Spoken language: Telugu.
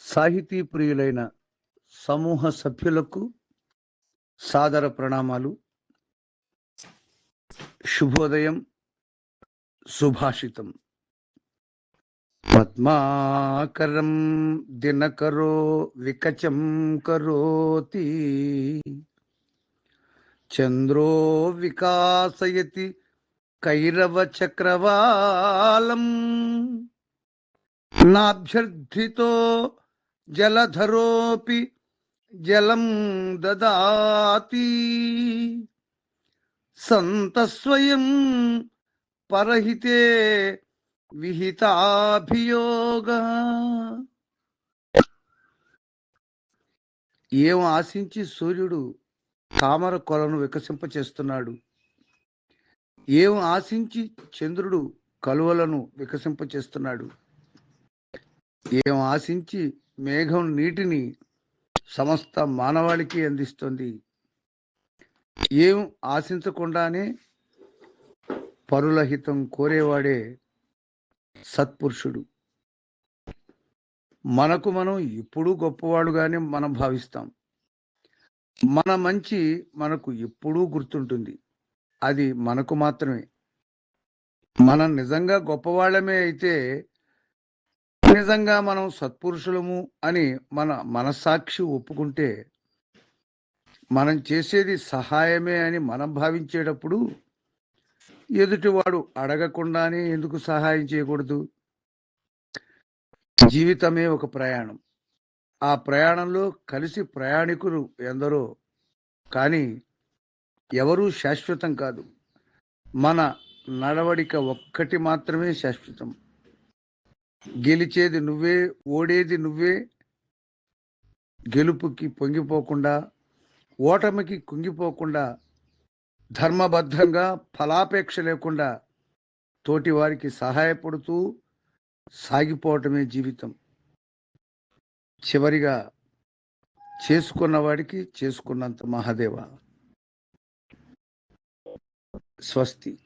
సాహితీ ప్రియులైన సమూహ సభ్యులకు సాదర ప్రణామాలు. శుభోదయం సుభాషితం. పద్మాకరం దినకరో వికచం కరోతి. చంద్రో వికాసయతి కైరవ చక్రవాలం. నాభ్యర్థితో జలధరోపి జలం దదాతి. సంతస్వయం పరహితే విహితాభియోగ. ఏం ఆశించి సూర్యుడు తామర కొలను వికసింపచేస్తున్నాడు? ఏం ఆశించి చంద్రుడు కలువలను వికసింపచేస్తున్నాడు? ఏం ఆశించి మేఘం నీటిని సమస్త మానవాళికి అందిస్తుంది. ఏం ఆశించకుండానే పరుల హితం కోరేవాడే సత్పురుషుడు. మనకు మనం ఎప్పుడూ గొప్పవాడుగానే మనం భావిస్తాం. మన మంచి మనకు ఎప్పుడూ గుర్తుంటుంది. అది మనకు మాత్రమే. మనం నిజంగా గొప్పవాళ్ళమే అయితే నిజంగా మనం సత్పురుషులము అని మన మనస్సాక్షి ఒప్పుకుంటే మనం చేసేది సహాయమే అని మనం భావించేటప్పుడు ఎదుటివాడు అడగకుండానే ఎందుకు సహాయం చేయకూడదు? జీవితమే ఒక ప్రయాణం. ఆ ప్రయాణంలో కలిసి ప్రయాణికులు ఎందరో కానీ ఎవరూ శాశ్వతం కాదు. మన నడవడిక ఒక్కటి మాత్రమే శాశ్వతం. గెలిచేది నువ్వే ఓడేది నువ్వే గెలుపుకి పొంగిపోకుండా ఓటమికి కుంగిపోకుండా ధర్మబద్ధంగా ఫలాపేక్ష లేకుండా తోటి వారికి సహాయపడుతూ సాగిపోవటమే జీవితం. చివరిగా చేసుకున్న వాడికి చేసుకున్నంత మహాదేవ. స్వస్తి.